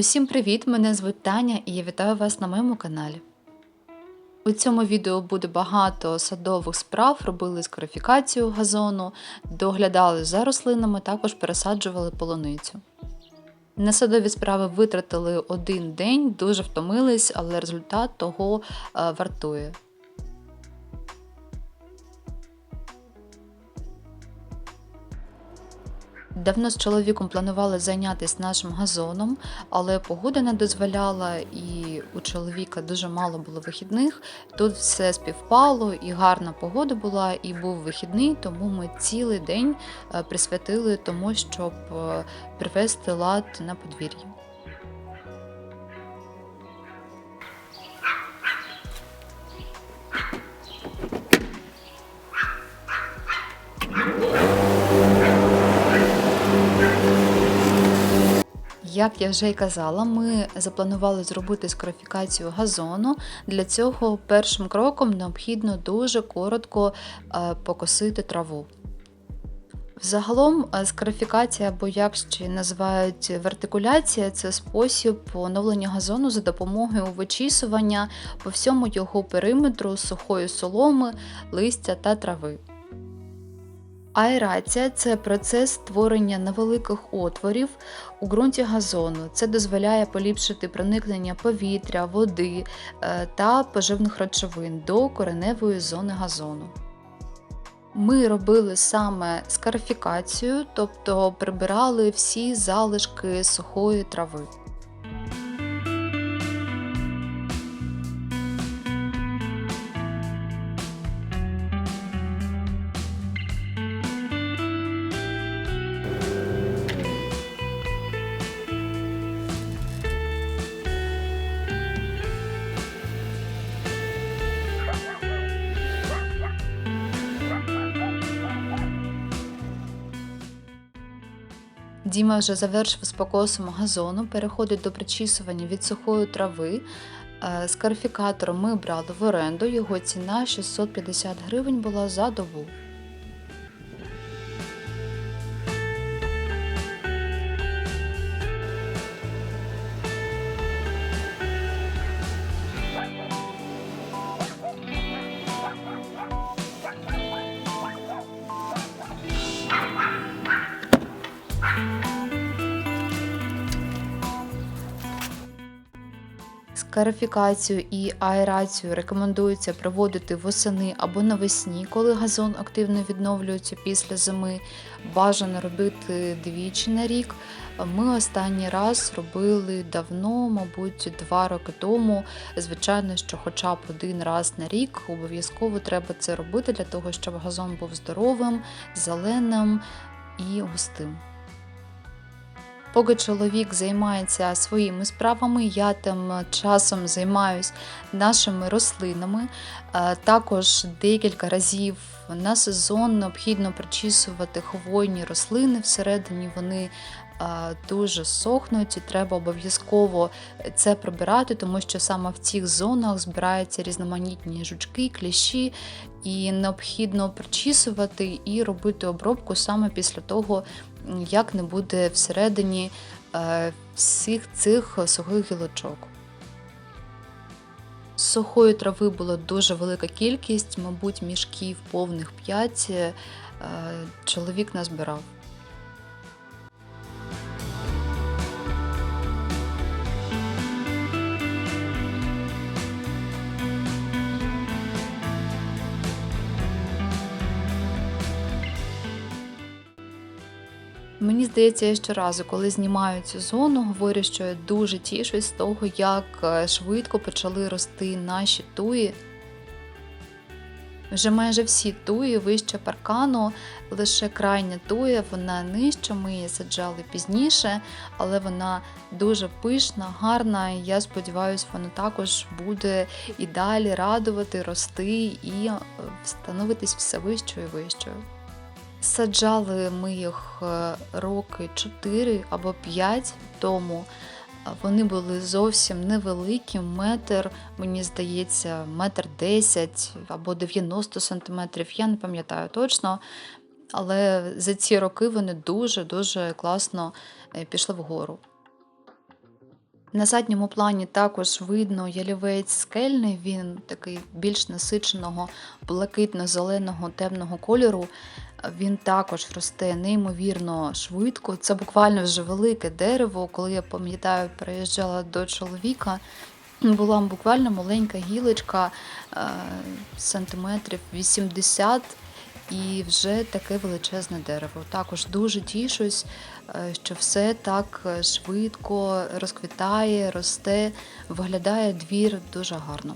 Усім привіт! Мене звуть Таня і я вітаю вас на моєму каналі. У цьому відео буде багато садових справ, робили скарифікацію газону, доглядали за рослинами, також пересаджували полуницю. На садові справи витратили один день, дуже втомились, але результат того е, вартує. Давно з чоловіком планували зайнятися нашим газоном, але погода не дозволяла, і у чоловіка дуже мало було вихідних. Тут все співпало, і гарна погода була, і був вихідний, тому ми цілий день е, присвятили тому, щоб е, привести лад на подвір'ї. Як я вже й казала, ми запланували зробити скарифікацію газону. Для цього першим кроком необхідно дуже коротко е, покосити траву. Взагалом, е, скарифікація, або як ще називають вертикуляція, це спосіб оновлення газону за допомогою вичісування по всьому його периметру сухої соломи, листя та трави. Аерація це процес створення невеликих отворів у ґрунті газону. Це дозволяє поліпшити проникнення повітря, води е, та поживних речовин до кореневої зони газону. Ми робили саме скарифікацію, тобто прибирали всі залишки сухої трави. Діма вже завершив з покосом газону, переходить до причісування від сухої трави. Е, Скарифікатор ми брали в оренду, його ціна 650 гривень була за добу. Скарифікацію і аерацію рекомендується проводити восени або навесні, коли газон активно відновлюється після зими. Бажано робити двічі на рік. Ми останній раз робили давно, мабуть, два роки тому. Звичайно, що хоча б один раз на рік обов'язково треба це робити для того, щоб газон був здоровим, зеленим і густим. Поки чоловік займається своїми справами, я тим часом займаюсь нашими рослинами. Е, Також декілька разів на сезон необхідно причісувати хвойні рослини. Всередині вони е, дуже сохнуть, і треба обов'язково це прибирати, тому що саме в цих зонах збираються різноманітні жучки, кліщі, і необхідно причісувати і робити обробку саме після того, як не буде всередині е, всіх цих сухих гілочок. Сухої трави була дуже велика кількість, мабуть, мішків повних 5 е, чоловік назбирав. Мені здається, я щоразу, коли знімаю цю зону, говорю, що я дуже тішусь з того, як е, швидко почали рости наші туї. Вже майже всі туї вище паркану, лише крайня туя, вона нижча, ми її саджали пізніше, але вона дуже пишна, гарна. і Я сподіваюся, вона також буде і далі радувати, рости і е, становитись все вищою і вищою. Саджали ми їх е, роки 4 або 5 тому. Вони були зовсім невеликі, метр, мені здається, метр 10 або 90 сантиметрів, я не пам'ятаю точно. Але за ці роки вони дуже-дуже класно е, пішли вгору. На задньому плані також видно ялівець скельний, він такий більш насиченого, блакитно-зеленого темного кольору. Він також росте неймовірно швидко. Це буквально вже велике дерево. Коли я пам'ятаю, переїжджала до чоловіка, була буквально маленька гілочка е, сантиметрів 80 і вже таке величезне дерево. Також дуже тішусь, е, що все так швидко розквітає, росте, виглядає двір дуже гарно.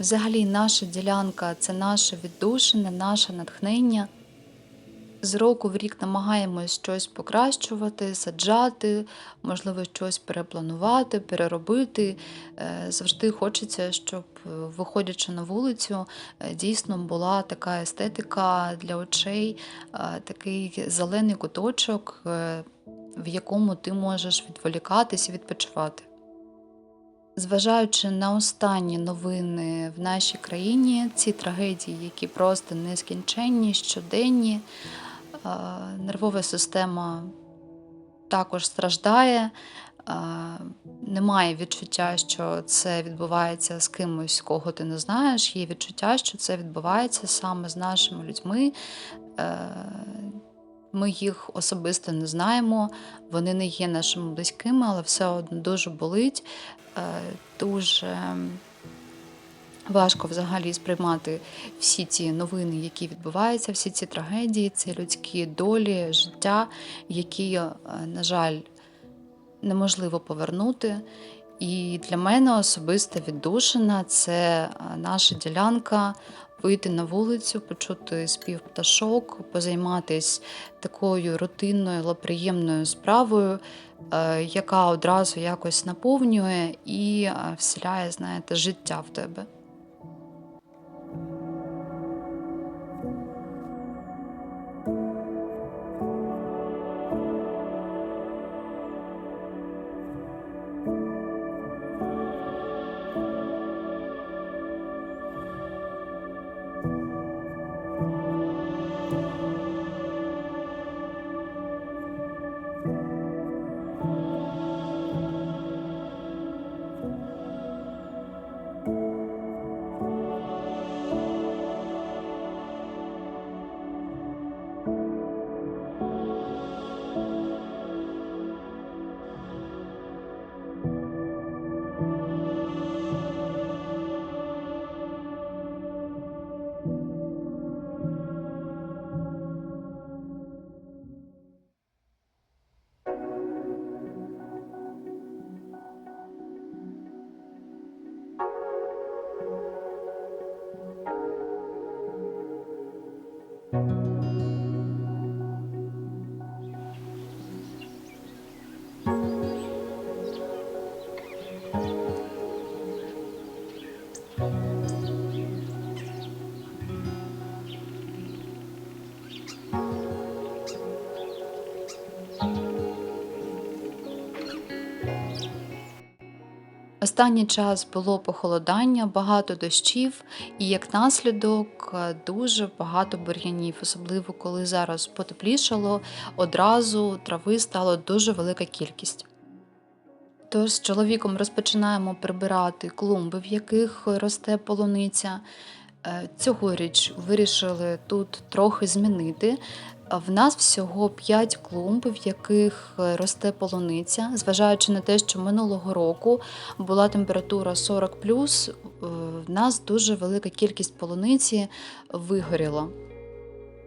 Взагалі, наша ділянка це наше віддушина, наше натхнення. З року в рік намагаємось щось покращувати, саджати, можливо, щось перепланувати, переробити. Е, Завжди хочеться, щоб, е, виходячи на вулицю, е, дійсно була така естетика для очей, такий зелений куточок, в якому ти можеш відволікатись і відпочивати. Зважаючи на останні новини в нашій країні, ці трагедії, які просто нескінченні, щоденні, е, нервова система також страждає. е, Немає відчуття, що це відбувається з кимось, кого ти не знаєш. Є відчуття, що це відбувається саме з нашими людьми. Ми їх особисто не знаємо, вони не є нашими близькими, але все одно дуже болить, е, дуже важко взагалі сприймати всі ці новини, які відбуваються, всі ці трагедії, ці людські долі, життя, які, е, на жаль, неможливо повернути. І для мене особиста віддушина це е, наша ділянка. Вийти на вулицю, почути спів пташок, позайматися такою рутинною, приємною справою, е, яка одразу якось наповнює і е, вселяє, знаєте, життя в тебе. Останній час було похолодання, багато дощів, і як наслідок е, дуже багато бур'янів, особливо коли зараз потеплішало, одразу трави стало дуже велика кількість. Тож з чоловіком розпочинаємо прибирати клумби, в яких росте полуниця. Е, Цьогоріч вирішили тут трохи змінити. В нас всього 5 клумб, в яких росте полуниця. Зважаючи на те, що минулого року була температура 40 в нас дуже велика кількість полуниці вигоріла.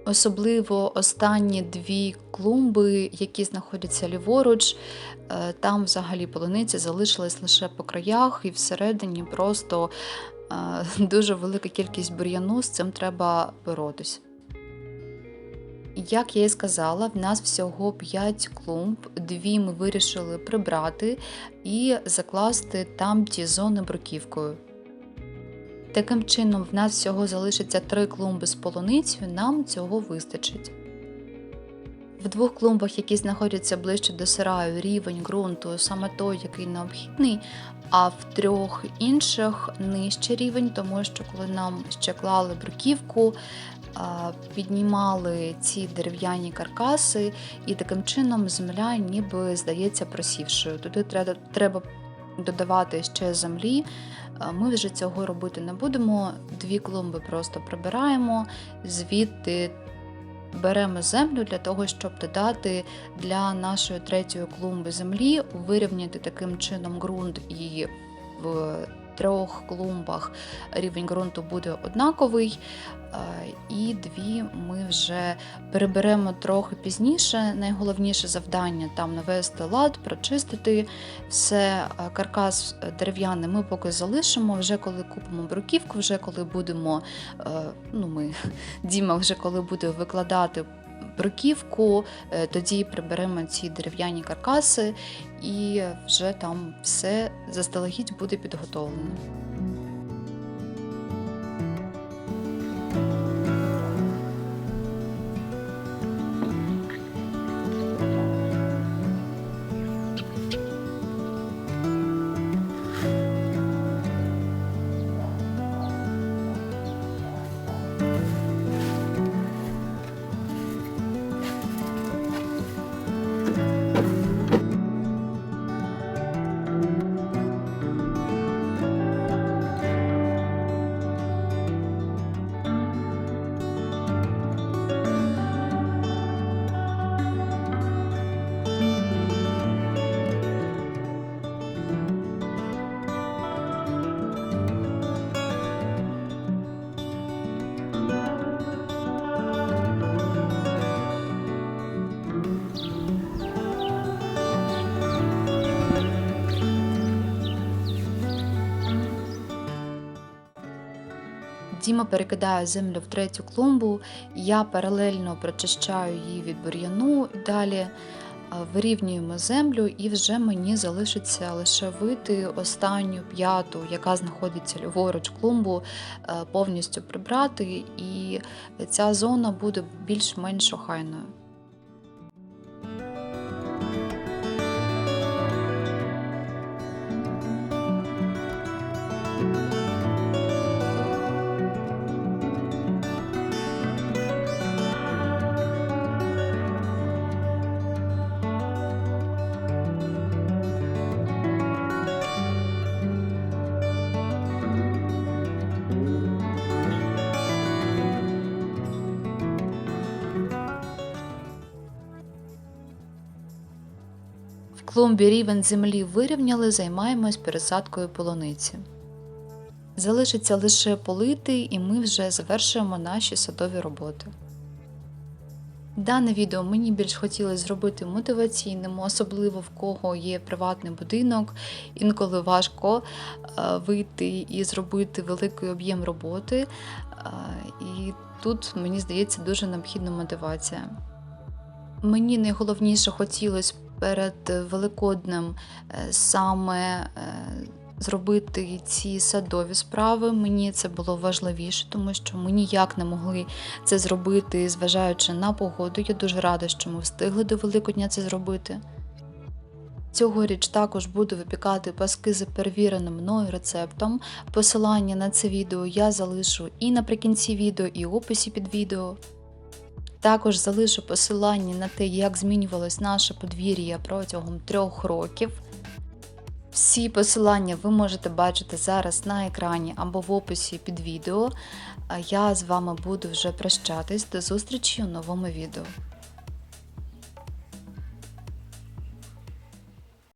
Особливо останні дві клумби, які знаходяться ліворуч, е, там взагалі полуниця залишилась лише по краях, і всередині просто е, дуже велика кількість бур'яну, з цим треба боротись. Як я і сказала, в нас всього 5 клумб, дві ми вирішили прибрати і закласти там ті зони бруківкою. Таким чином, в нас всього залишиться 3 клумби з полуницею, нам цього вистачить. В двох клумбах, які знаходяться ближче до сараю, рівень ґрунту саме той, який необхідний, а в трьох інших нижче рівень, тому що коли нам ще клали бруківку, піднімали ці дерев'яні каркаси, і таким чином земля ніби здається просівшою. Туди треба додавати ще землі. Ми вже цього робити не будемо. Дві клумби просто прибираємо, звідти беремо землю для того, щоб додати для нашої третьої клумби землі, вирівняти таким чином ґрунт і в трьох клумбах рівень ґрунту буде однаковий. Е, І дві ми вже переберемо трохи пізніше. Найголовніше завдання там навести лад, прочистити все. Е, Каркас дерев'яний ми поки залишимо. Вже коли купимо бруківку, вже коли будемо, е, ну ми Діма, вже коли буде викладати бруківку, е, тоді приберемо ці дерев'яні каркаси, і вже там все заздалегідь буде підготовлено. Діма перекидає землю в третю клумбу, я паралельно прочищаю її від бур'яну. Далі вирівнюємо землю, і вже мені залишиться лише вити останню п'яту, яка знаходиться ліворуч клумбу, е, повністю прибрати, і ця зона буде більш-менш охайною. Клумбі рівень землі вирівняли, займаємось пересадкою полуниці. Залишиться лише полити, і ми вже завершуємо наші садові роботи. Дане відео мені більш хотілося зробити мотиваційним, особливо в кого є приватний будинок, інколи важко е, вийти і зробити великий об'єм роботи. Е, І тут, мені здається, дуже необхідна мотивація. Мені найголовніше хотілося перед Великоднем е, саме е, зробити ці садові справи. Мені це було важливіше, тому що ми ніяк не могли це зробити, зважаючи на погоду. Я дуже рада, що ми встигли до Великодня це зробити. Цьогоріч також буду випікати паски за перевіреним мною рецептом. Посилання на це відео я залишу і наприкінці відео, і в описі під відео. Також залишу посилання на те, як змінювалось наше подвір'я протягом трьох років. Всі посилання ви можете бачити зараз на екрані або в описі під відео. Я з вами буду вже прощатись. До зустрічі у новому відео.